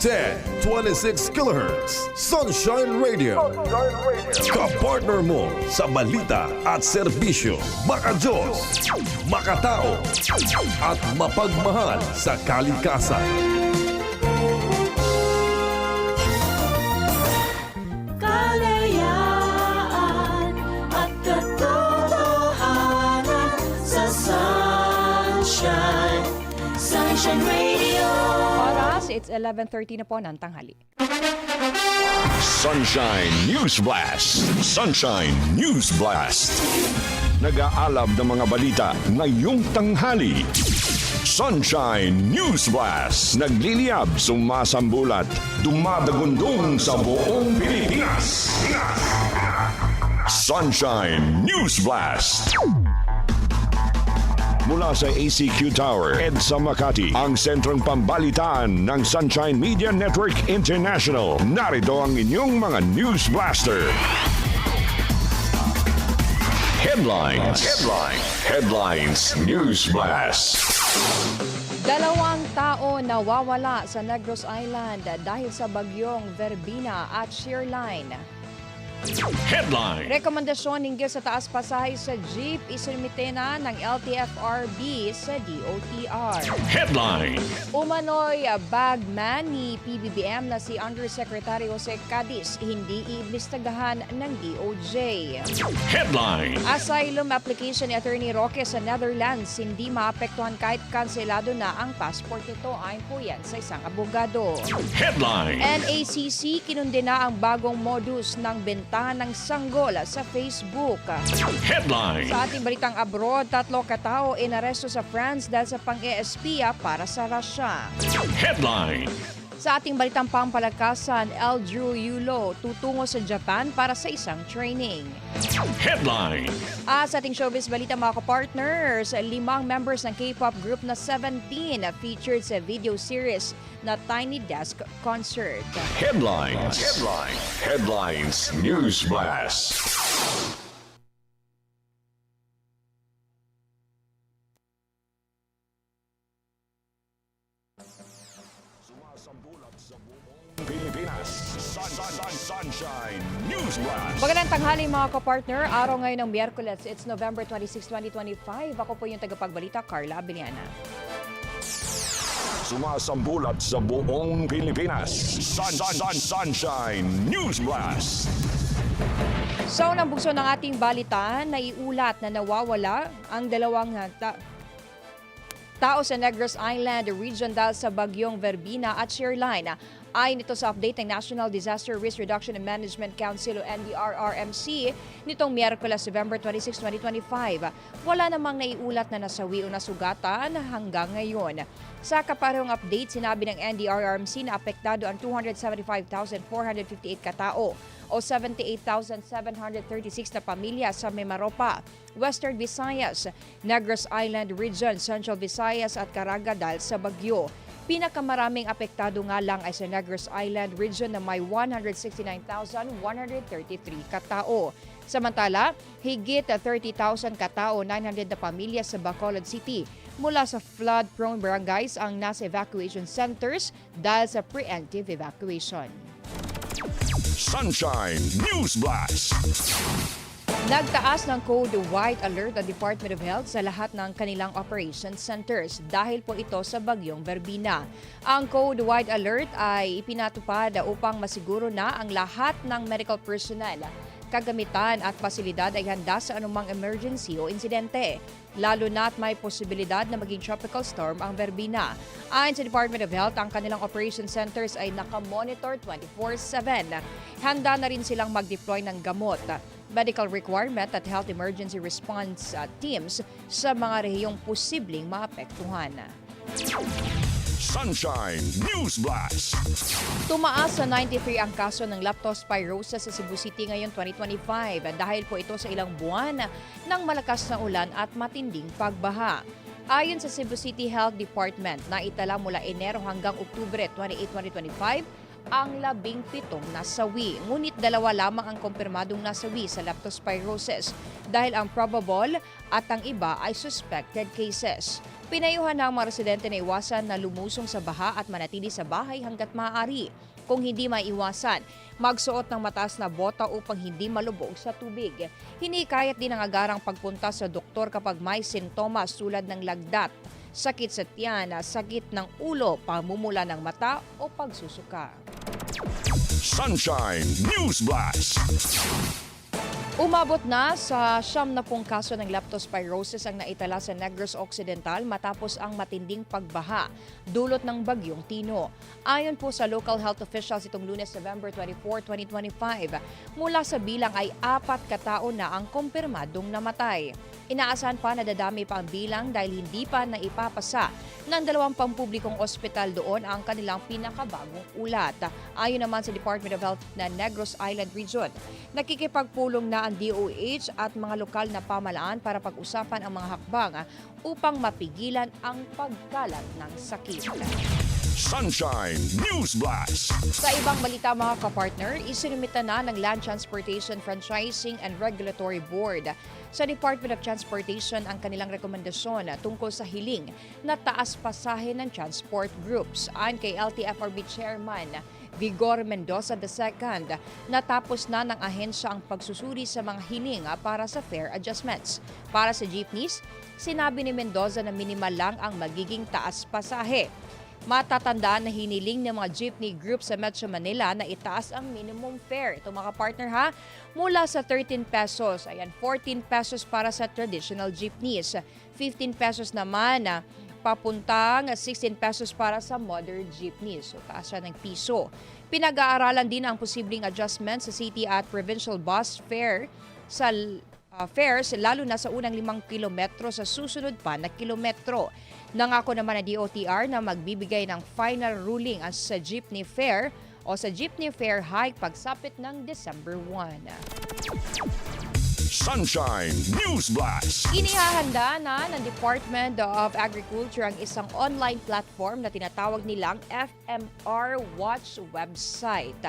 1026 kilohertz Sunshine Radio. Kapartner mo sa balita at serbisyo. Makajos, makatao, at mapagmahal sa kalikasan. It's 11.30 na po ng tanghali. Sunshine News Blast. Sunshine News Blast. Nag-aalab ng mga balita ngayong tanghali. Sunshine News Blast. Nagliliyab, sumasambulat, dumadagundong sa buong Pilipinas. Sunshine News Blast. Mula sa ACQ Tower, EDSA Makati, ang sentrong pambalitaan ng Sunshine Media Network International. Narito ang inyong mga News Blaster. Headlines. Headlines. Headlines News Blast. Dalawang tao nawawala sa Negros Island dahil sa bagyong Verbina at Shearline. Headline. Rekomendasyon hinggil sa taas pasahe sa jeep isinumite na ng LTFRB sa DOTR. Headline. Umano'y bagman ni PBBM na si Undersecretary Jose Cadiz hindi iimbestagahan ng DOJ. Headline. Asylum application ni Attorney Roque sa Netherlands hindi maapektuhan kahit kanselado na ang passport nito ayon po yan sa isang abogado. Headline. NACC kinundena ang bagong modus ng bentahan ng sanggol sa Facebook. Headline. Sa ating balitang abroad, tatlo katao inaresto sa France dahil sa pang-ESPia para sa Russia. Headline. Sa ating balitang pampalakasan, El Drew Yulo tutungo sa Japan para sa isang training. Headline. At sa ating showbiz balita mga kapartners, limang members ng K-pop group na 17 featured sa video series na Tiny Desk Concert. Headlines. Headline. Headlines News Blast. Tanghali mga kapartner. Araw ngayon ng Miyerkules. It's November 26, 2025. Ako po yung tagapagbalita, Carla Abiliana. Sumasambulat sa buong Pilipinas. Sun, sun, sun, sunshine News Blast. So, unang bugso ng ating balitaan, naiulat na nawawala ang dalawang ta- tao sa Negros Island region dahil sa bagyong Verbina at Shearline. Ayon nito sa update ng National Disaster Risk Reduction and Management Council o NDRRMC nitong Miyerkules, November 26, 2025. Wala namang naiulat na nasawi o nasugatan hanggang ngayon. Sa kaparehong update, sinabi ng NDRRMC na apektado ang 275,458 katao o 78,736 na pamilya sa Mimaropa, Western Visayas, Negros Island Region, Central Visayas at Caraga dahil sa bagyo. Pinakamaraming apektado nga lang ay sa Negros Island Region na may 169,133 katao. Samantala, higit 30,000 katao, 900 na pamilya sa Bacolod City mula sa flood-prone barangays ang nasa evacuation centers dahil sa preemptive evacuation. Sunshine News Blast. Nagtaas ng Code White Alert ang Department of Health sa lahat ng kanilang operation centers dahil po ito sa bagyong Verbina. Ang Code White Alert ay ipinatupad upang masiguro na ang lahat ng medical personnel, kagamitan at pasilidad ay handa sa anumang emergency o insidente. Lalo na at may posibilidad na maging tropical storm ang Verbina. Ayon sa Department of Health, ang kanilang operation centers ay nakamonitor 24-7. Handa na rin silang mag-deploy ng gamot medical requirement at health emergency response uh, teams sa mga rehiyong posibleng maapektuhan. Sunshine News Blast. Tumaas sa 93 ang kaso ng leptospirosis sa Cebu City ngayon 2025 dahil po ito sa ilang buwan ng malakas na ulan at matinding pagbaha. Ayon sa Cebu City Health Department, naitala mula Enero hanggang Oktubre 28, 2025 ang labing pitong nasawi. Ngunit dalawa lamang ang kumpirmadong nasawi sa leptospirosis dahil ang probable at ang iba ay suspected cases. Pinayuhan ng mga residente na iwasan na lumusong sa baha at manatili sa bahay hanggat maaari. Kung hindi maiwasan, magsuot ng mataas na bota upang hindi malubog sa tubig. Hinikayat din ang agarang pagpunta sa doktor kapag may sintomas tulad ng lagdat, sakit sa tiyan, sakit ng ulo, pamumula ng mata o pagsusuka. Sunshine News Blast. Umabot na sa siyam na pong kaso ng leptospirosis ang naitala sa Negros Occidental matapos ang matinding pagbaha dulot ng bagyong Tino. Ayon po sa local health officials itong lunes November 24, 2025, mula sa bilang ay apat katao na ang kumpirmadong namatay. Inaasahan pa na dadami pa ang bilang dahil hindi pa naipapasa ng dalawang pampublikong ospital doon ang kanilang pinakabagong ulat. Ayon naman sa Department of Health na Negros Island Region, nakikipagpulong na ang DOH at mga lokal na pamalaan para pag-usapan ang mga hakbang upang mapigilan ang pagkalat ng sakit. Sunshine News Blast. Sa ibang balita mga kapartner, isinumita na ng Land Transportation Franchising and Regulatory Board sa Department of Transportation ang kanilang rekomendasyon tungkol sa hiling na taas pasahe ng transport groups. Ayon kay LTFRB Chairman Vigor Mendoza II, natapos na ng ahensya ang pagsusuri sa mga hiling para sa fare adjustments. Para sa jeepneys, sinabi ni Mendoza na minimal lang ang magiging taas pasahe. Matatandaan na hiniling ng mga jeepney group sa Metro Manila na itaas ang minimum fare. Ito mga partner ha, mula sa 13 pesos, ayan, 14 pesos para sa traditional jeepneys, 15 pesos naman na papuntang 16 pesos para sa modern jeepneys. So taas ng piso. Pinag-aaralan din ang posibleng adjustment sa city at provincial bus fare sa uh, fares lalo na sa unang limang kilometro sa susunod pa na kilometro. Nangako naman ng DOTR na magbibigay ng final ruling sa jeepney fare o sa jeepney fare hike pagsapit ng December 1. Sunshine News Blast. Inihahanda na ng Department of Agriculture ang isang online platform na tinatawag nilang FMR Watch website.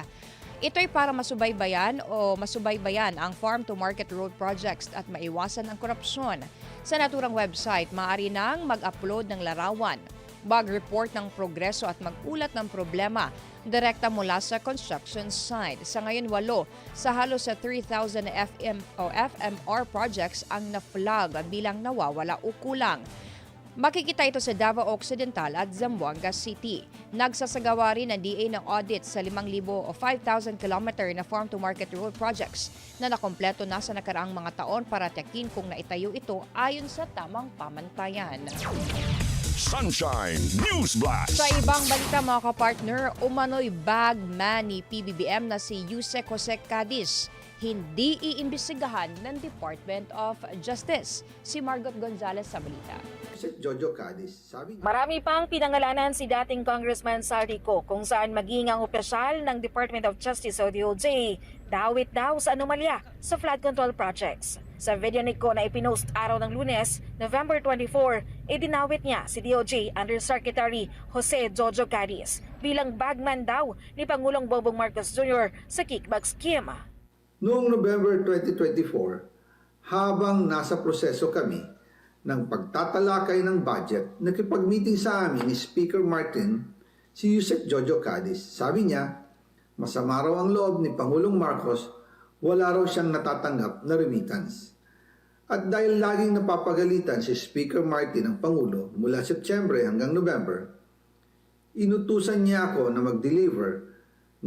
Ito'y para masubaybayan o masubaybayan ang farm-to-market road projects at maiwasan ang korupsyon. Sa naturang website, maaari nang mag-upload ng larawan, mag-report ng progreso at mag-ulat ng problema direkta mula sa construction site. Sa ngayon, walo sa halos sa 3,000 FM o FMR projects ang na-flag bilang nawawala o kulang. Makikita ito sa Davao Occidental at Zamboanga City. Nagsasagawa rin ang DA ng audit sa 5,000 o 5,000 kilometer na farm-to-market road projects na nakompleto na sa nakaraang mga taon para tiyakin kung naitayo ito ayon sa tamang pamantayan. Sunshine News Blast. Sa ibang balita mga kapartner, umano'y bag man ni PBBM na si Yusek Jose Cadiz hindi iimbestigahan ng Department of Justice. Si Margot Gonzalez sa balita. Si Jojo Cadiz, sabi niya, Marami pang pinangalanan si dating Congressman Saldico kung saan maging ang opisyal ng Department of Justice o DOJ dawit daw sa anomalya sa flood control projects. Sa video ni Ko na ipinost araw ng lunes, November 24, idinawit niya si DOJ Undersecretary Jose Jojo Cadiz bilang bagman daw ni Pangulong Bongbong Marcos Jr. sa kickback scheme. noong November 2024, habang nasa proseso kami ng pagtatalakay ng budget, nakipag-meeting sa amin ni Speaker Martin si Yusek Jojo Cadiz. Sabi niya, masama raw ang loob ni Pangulong Marcos, wala raw siyang natatanggap na remittance. At dahil laging napapagalitan si Speaker Martin ang Pangulo mula September hanggang November, inutusan niya ako na mag-deliver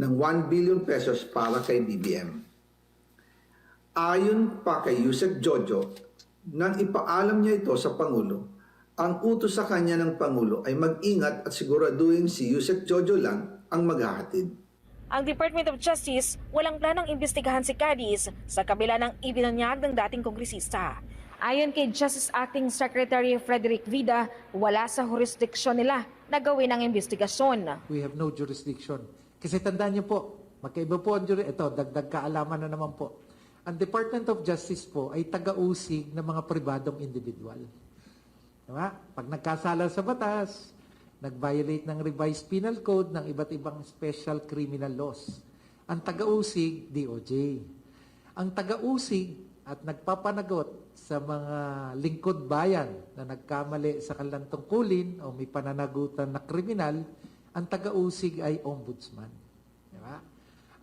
ng 1 billion pesos para kay BBM. Ayon pa kay Yusek Jojo, nang ipaalam niya ito sa Pangulo, ang utos sa kanya ng Pangulo ay mag-ingat at siguraduhin si Yusek Jojo lang ang maghahatid. Ang Department of Justice walang planong imbestigahan si Cadiz sa kabila ng ibinunyag ng dating kongresista. Ayon kay Justice Acting Secretary Frederick Vida, wala sa jurisdiksyon nila na gawin ang investigasyon. we have no jurisdiction. Kasi tandaan niyo po, magkaiba po ang jurisdiction. Ito, dagdag kaalaman na naman po. Ang Department of Justice po ay taga-usig ng mga pribadong individual. Diba? Pag nagkasala sa batas, nag-violate ng revised penal code ng iba't ibang special criminal laws. Ang taga-usig, DOJ. Ang taga-usig at nagpapanagot sa mga lingkod bayan na nagkamali sa kanilang tungkulin o may pananagutan na kriminal, ang taga-usig ay ombudsman. Di ba?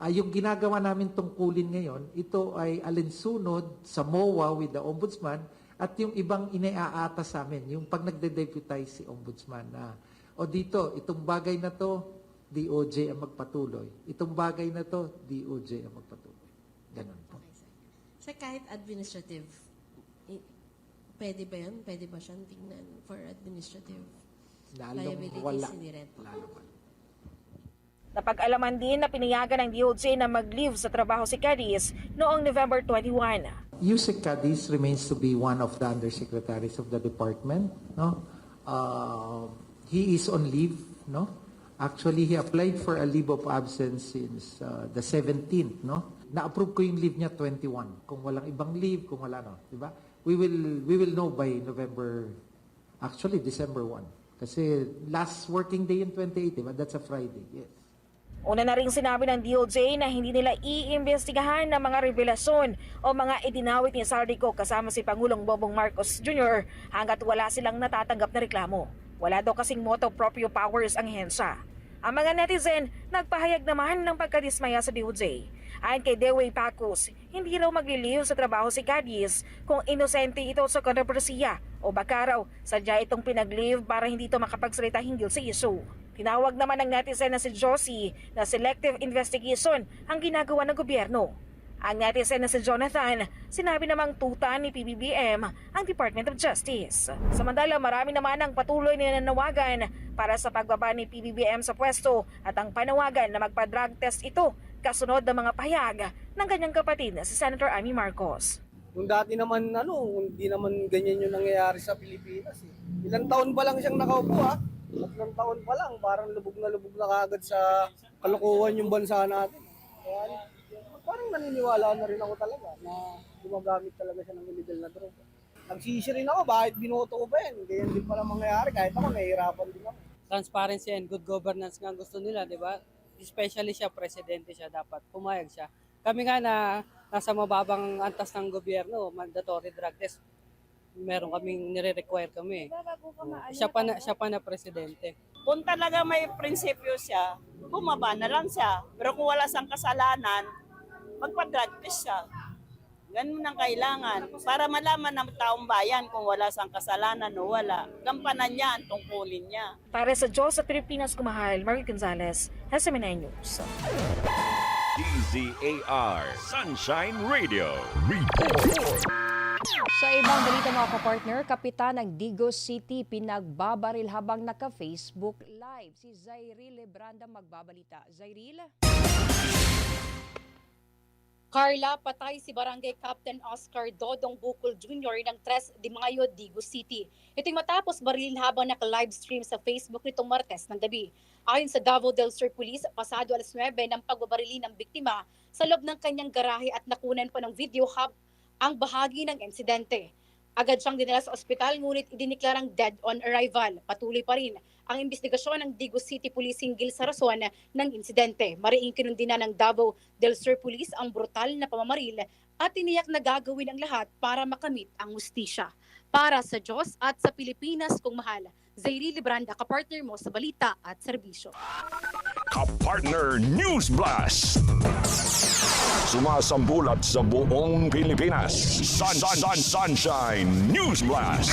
Ah, yung ginagawa namin tungkulin ngayon, ito ay alinsunod sa MOA with the ombudsman at yung ibang iniaata sa amin, yung pag nagde-deputize si ombudsman na, o dito, itong bagay na to, DOJ ang magpatuloy. Itong bagay na to, DOJ ang magpatuloy. Ganun po. Sa kahit administrative, pwede ba yun? Pwede ba siyang tingnan for administrative Lalong liabilities wala. ni Red? Lalo wala. Napag-alaman din na pinayagan ng DOJ na mag-leave sa trabaho si Cadiz noong November 21. Yusek Cadiz remains to be one of the undersecretaries of the department. No, uh, he is on leave. No, actually he applied for a leave of absence since uh, the 17th. No, na-approve ko yung leave niya 21. Kung walang ibang leave, kung wala no, di ba? We will we will know by November, actually December 1. Kasi last working day in 28, di? That's a Friday. Yes. Una na rin sinabi ng DOJ na hindi nila iimbestigahan ng mga revelasyon o mga idinawit ni Sardico kasama si Pangulong Bongbong Marcos Jr. hanggat wala silang natatanggap na reklamo. Wala daw kasing moto proprio powers ang hensya. Ang mga netizen nagpahayag naman ng pagkadismaya sa DOJ. Ayon kay Dewey Pacos, hindi raw magliliw sa trabaho si Cadiz kung inosente ito sa kontrobersiya o baka raw sadya itong pinag-leave para hindi ito makapagsalita hinggil sa issue. Tinawag naman ng netizen na si Josie na selective investigation ang ginagawa ng gobyerno. Ang netizen na si Jonathan, sinabi namang tuta ni PBBM ang Department of Justice. Samantala, marami naman ang patuloy na nanawagan para sa pagbaba ni PBBM sa pwesto at ang panawagan na magpa-drug test ito kasunod ng mga pahayag ng kanyang kapatid na si Senator Amy Marcos. Nung dati naman, ano, hindi naman ganyan yung nangyayari sa Pilipinas. Eh. Ilang taon pa lang siyang nakaupo, ha? Tatlong taon pa lang, parang lubog na lubog na kagad sa kalokohan yung bansa natin. Kaya, parang naniniwala na rin ako talaga na gumagamit talaga siya ng illegal na droga. Nagsisi rin ako, bakit binoto ko pa yan? Ganyan din pala mangyayari, kahit ako nahihirapan din ako. transparency and good governance nga gusto nila, di ba? Especially siya, presidente siya, dapat pumayag siya. Kami nga na nasa mababang antas ng gobyerno, mandatory drug test, meron kaming nire-require kami. Siya pa na, siya pa na presidente. Kung talaga may prinsipyo siya, bumaba na lang siya. Pero kung wala siyang kasalanan, magpa-drug test siya. Ganun ang kailangan. Para malaman ng taong bayan kung wala siyang kasalanan o wala. Gampanan niya ang tungkulin niya. Para sa Diyos sa Pilipinas kumahal, Margaret Gonzalez, SMNI News. DZAR Sunshine Radio. Report. Sa ibang balita mga kapartner, kapitan ng Digos City pinagbabaril habang naka-Facebook Live. Si Zairil Lebranda magbabalita. Zairil? Carla, patay si Barangay Captain Oscar Dodong Bukol Jr. ng Tres de Mayo, Digos City. Ito'y matapos barilin habang naka-livestream sa Facebook nitong Martes ng gabi. Ayon sa Davao del Sur Police, pasado alas 9 ng pagbabarili ng biktima sa loob ng kanyang garahe at nakunan pa ng video hub ang bahagi ng insidente. Agad siyang dinala sa ospital ngunit idiniklarang dead on arrival. Patuloy pa rin ang investigasyon ng Digos City Police hinggil sa rason ng insidente. Mariing kinundina ng Davao del Sur Police ang brutal na pamamaril at tiniyak na gagawin ang lahat para makamit ang hustisya. Para sa Diyos at sa Pilipinas kung mahal, Zairi Libranda, kapartner mo sa balita at serbisyo. Kapartner News Blast. Sumasambulat sa buong Pilipinas. Sun, sun, sun, Sunshine News Blast.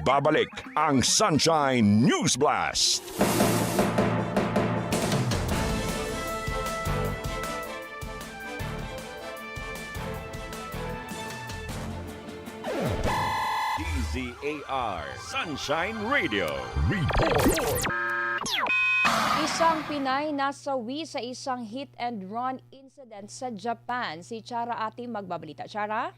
Nagbabalik ang Sunshine News Blast. DZAR Sunshine Radio. Report. Isang Pinay nasawi sa isang hit and run incident sa Japan. Si Chara Ati magbabalita. Chara?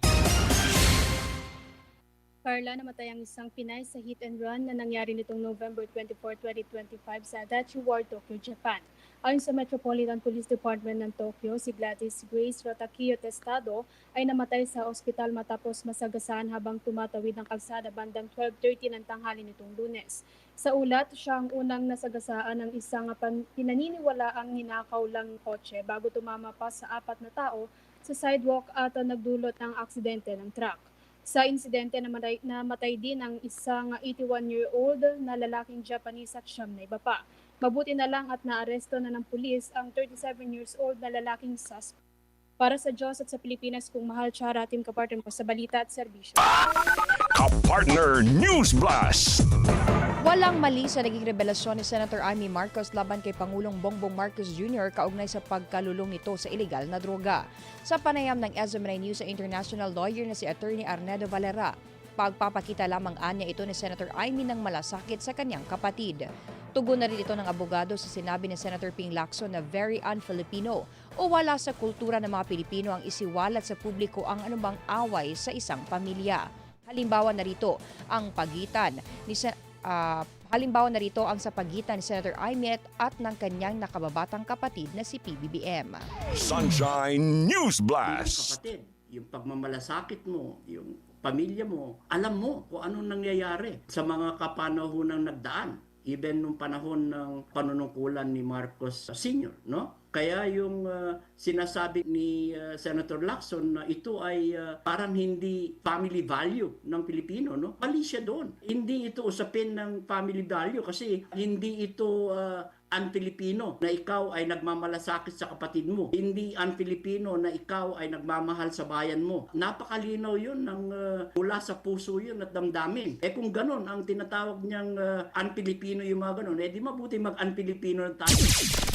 Carla, namatay ang isang Pinay sa hit and run na nangyari nitong November 24, 2025 sa Dachi Ward, Tokyo, Japan. Ayon sa Metropolitan Police Department ng Tokyo, si Gladys Grace Rotakio Testado ay namatay sa ospital matapos masagasaan habang tumatawid ng kalsada bandang 12.30 ng tanghali nitong lunes. Sa ulat, siya ang unang nasagasaan ng isang pan- pinaniniwala ang hinakaw lang kotse bago tumama pa sa apat na tao sa sidewalk at nagdulot ng aksidente ng truck. Sa insidente, namatay, namatay din ang isang 81-year-old na lalaking Japanese at siyam na iba pa. Mabuti na lang at naaresto na ng pulis ang 37 years old na lalaking suspect. Para sa Diyos at sa Pilipinas, kung mahal Chara, team kapartner mo sa balita at serbisyo. Kapartner News Blast. Walang mali sa naging revelasyon ni Senator Amy Marcos laban kay Pangulong Bongbong Marcos Jr. kaugnay sa pagkalulong nito sa ilegal na droga. Sa panayam ng SMNI News sa international lawyer na si Attorney Arnedo Valera, pagpapakita lamang anya ito ni Senator Amy ng malasakit sa kanyang kapatid. Tugon na rin ito ng abogado sa sinabi ni Senator Ping Lacson na very un-Filipino o wala sa kultura ng mga Pilipino ang isiwalat sa publiko ang anumang away sa isang pamilya. Halimbawa na rito ang pagitan ni Sen- ah, halimbawa na rito ang sa pagitan ni Senator Aymet at ng kanyang nakababatang kapatid na si PBBM. Sunshine News Blast. kapatid, yung pagmamalasakit mo, yung pamilya mo, alam mo kung anong nangyayari sa mga kapanahonang nagdaan. Even nung panahon ng panunungkulan ni Marcos Sr., no? Kaya yung uh, sinasabi ni uh, Senator Lacson na ito ay uh, parang hindi family value ng Pilipino, no? Mali siya doon. Hindi ito usapin ng family value kasi hindi ito uh, un-Filipino na ikaw ay nagmamalasakit sa kapatid mo. Hindi un-Filipino na ikaw ay nagmamahal sa bayan mo. Napakalinaw yun ng uh, mula sa puso yun at damdamin. Eh kung ganun ang tinatawag niyang uh, un-Filipino yung mga ganun, eh di mabuti mag-un-Filipino na tayo.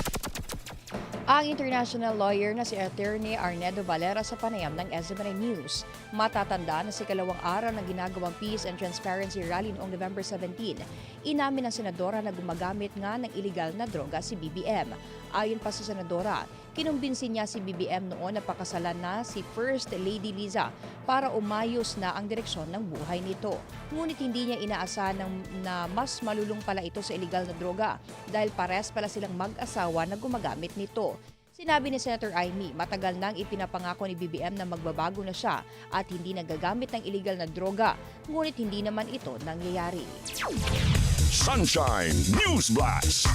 Ang international lawyer na si Attorney Arnedo Valera sa panayam ng SMNI News. Matatanda na si kalawang araw ng ginagawang Peace and Transparency Rally noong November 17. Inamin ng senadora na gumagamit nga ng illegal na droga si BBM. Ayon pa sa senadora, kinumbinsin niya si BBM noon na pakasalan na si First Lady Liza para umayos na ang direksyon ng buhay nito. Ngunit hindi niya inaasahan na mas malulong pala ito sa illegal na droga dahil pares pala silang mag-asawa na gumagamit nito. Sinabi ni Senator Aimee, matagal nang ipinapangako ni BBM na magbabago na siya at hindi nagagamit ng illegal na droga, ngunit hindi naman ito nangyayari. Sunshine News Blast.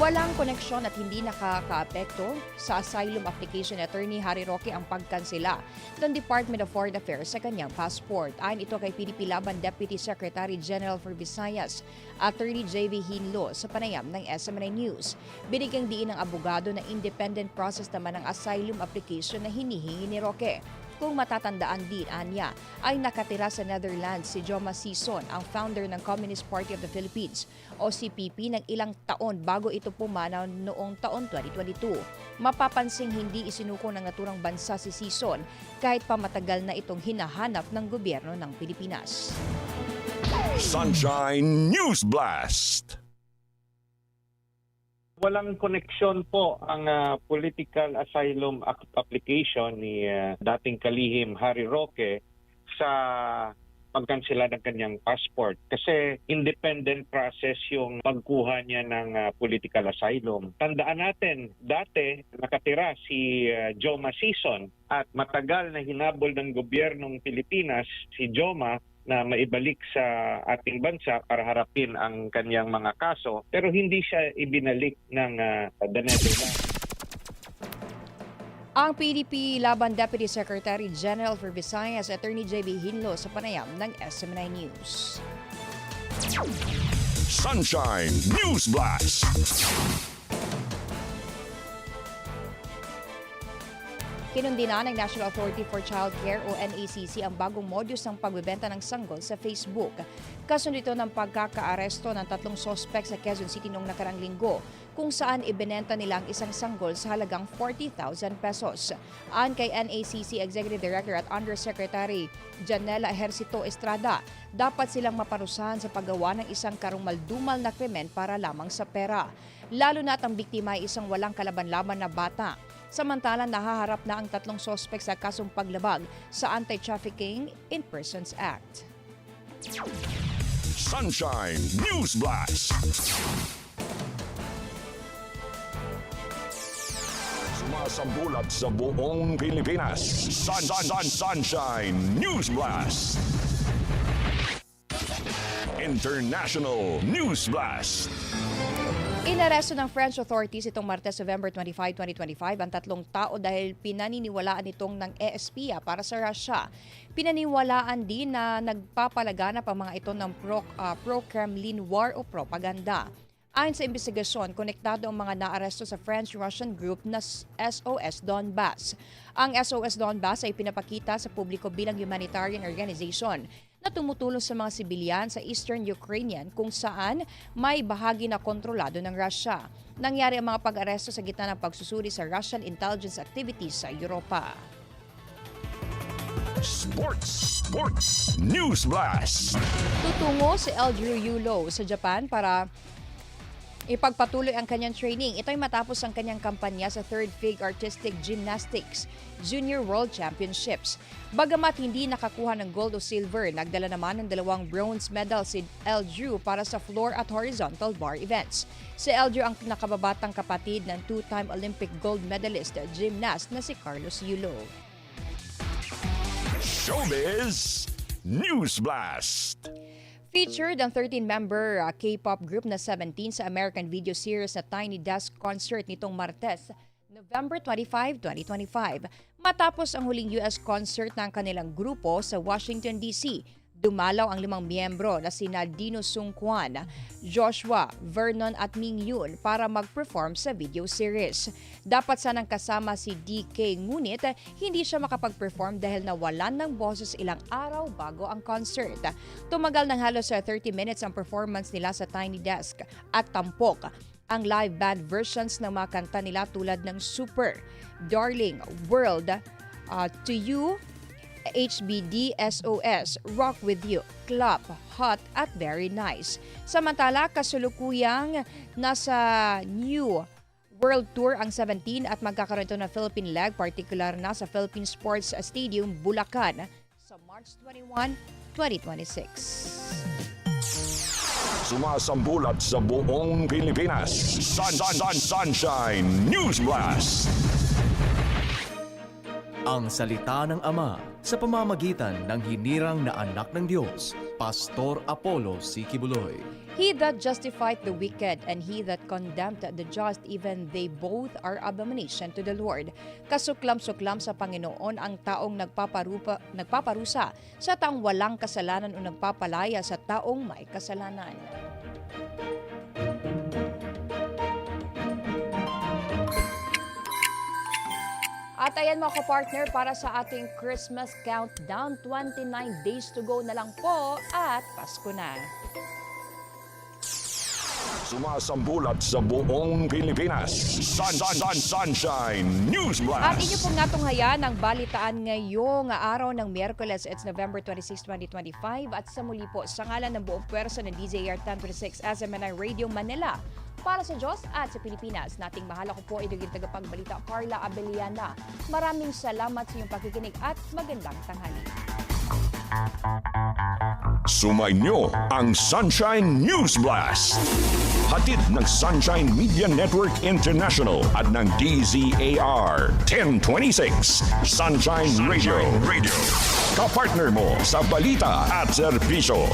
Walang koneksyon at hindi nakakaapekto sa asylum application ni Attorney Harry Roque ang pagkansela ng Department of Foreign Affairs sa kanyang passport. Ayon ito kay PDP Laban Deputy Secretary General for Visayas, Attorney JV Hinlo sa panayam ng SMNI News. Binigyang diin ng abogado na independent process naman ang asylum application na hinihingi ni Roque. Kung matatandaan din, Anya, ay nakatira sa Netherlands si Joma Sison, ang founder ng Communist Party of the Philippines o CPP ng ilang taon bago ito pumanaw noong taon 2022. Mapapansing hindi isinuko ng naturang bansa si Sison kahit pa matagal na itong hinahanap ng gobyerno ng Pilipinas. Sunshine News Blast. Walang koneksyon po ang ah, political asylum application ni ah, dating kalihim Harry Roque sa pagkansela ng kanyang passport kasi independent process yung pagkuha niya ng ah, political asylum. Tandaan natin, dati nakatira si ah, Joma Sison at matagal na hinabol ng gobyernong Pilipinas si Joma na maibalik sa ating bansa para harapin ang kanyang mga kaso pero hindi siya ibinalik ng ah, the Netherlands. Ang PDP Laban Deputy Secretary General for Visayas, Attorney JB Hinlo sa panayam ng SMNI News. Sunshine News Blast. Kinundina ng National Authority for Child Care o NACC ang bagong modus ng pagbebenta ng sanggol sa Facebook. Kasunod ito ng pagkakaaresto ng tatlong sospek sa Quezon City noong nakarang linggo kung saan ibinenta nila ang isang sanggol sa halagang 40,000 pesos. Ayon kay NACC Executive Director at Undersecretary Janela Ejercito Estrada, dapat silang maparusahan sa paggawa ng isang karumaldumal na krimen para lamang sa pera. Lalo na ang biktima ay isang walang kalaban-laban na bata. Samantala, nahaharap na ang tatlong sospek sa kasong paglabag sa Anti-Trafficking in Persons Act. Sunshine News Blast. Sumasambulat sa buong Pilipinas. Sun, sun, sun, Sunshine News Blast. International News Blast. Inaresto ng French authorities itong Martes, November 25, 2025 ang tatlong tao dahil pinaniniwalaan itong ng ESPIA para sa Russia. Pinaniwalaan din na nagpapalaganap ang mga ito ng pro, ah, pro-Kremlin war o propaganda. Ayon sa investigasyon, konektado ang mga naaresto sa French-Russian group na SOS Donbass. Ang SOS Donbass ay pinapakita sa publiko bilang humanitarian organization na tumutulong sa mga sibilyan sa Eastern Ukrainian kung saan may bahagi na kontrolado ng Russia. Nangyari ang mga pag-aresto sa gitna ng pagsusuri sa Russian intelligence activities sa Europa. Sports, Sports News Blast. Tutungo si Eldrew Yulo sa Japan para ipagpatuloy ang kanyang training. Ito ay matapos ang kanyang kampanya sa Third Fig Artistic Gymnastics Junior World Championships. Bagamat hindi nakakuha ng gold o silver, nagdala naman ng dalawang bronze medal si Eldrew para sa floor at horizontal bar events. Si Eldrew ang nakababatang kapatid ng two-time Olympic gold medalist gymnast na si Carlos Yulo. Showbiz News Blast. Featured ang 13-member uh, K-pop group na 17 sa American video series na Tiny Desk Concert nitong Martes, November 25, 2025. Matapos ang huling US concert ng kanilang grupo sa Washington, D.C., dumalaw ang limang miyembro na sina Dino Sungkwan, Joshua, Vernon at Ming Yun para mag-perform sa video series. Dapat sanang kasama si DK ngunit hindi siya makapag-perform dahil nawalan ng boses ilang araw bago ang concert. Tumagal ng halos sa 30 minutes ang performance nila sa Tiny Desk at tampok ang live band versions ng mga kanta nila tulad ng Super, Darling, World, uh, To You, HBD SOS, Rock With You, Club, Hot at Very Nice. Samantala, kasulukuyang nasa New World Tour ang 17 at magkakaroon ito ng Philippine leg, particular na sa Philippine Sports Stadium, Bulacan sa March 21, 2026. Sumasambulat sa buong Pilipinas. Sun, sun, sun, Sunshine News Blast. Ang salita ng Ama sa pamamagitan ng hinirang na anak ng Diyos, Pastor Apollo Sikibuloy. He that justifieth the wicked and he that condemned the just, even they both are abomination to the Lord. Kasuklam-suklam sa Panginoon ang taong nagpaparupa, nagpaparusa sa taong walang kasalanan o nagpapalaya sa taong may kasalanan. At ayan mga partner para sa ating Christmas countdown. 29 days to go na lang po at Pasko na. Sumasambulat sa buong Pilipinas. Sun, sun, sun, Sunshine News At Blast. inyo pong natunghayan ang balitaan ngayong araw ng Miyerkules. It's November 26, 2025. At sa muli po, sa ngalan ng buong pwersa ng DZR 1026 SMNI Radio Manila, para sa Diyos at sa Pilipinas, nating mahal ako po ay naging tagapagbalita Carla Abeliana. Maraming salamat sa iyong pakikinig at magandang tanghali. Sumainyo ang Sunshine News Blast. Hatid ng Sunshine Media Network International at ng DZAR 1026 Sunshine Radio. Radio. Kapartner mo sa balita at serbisyo.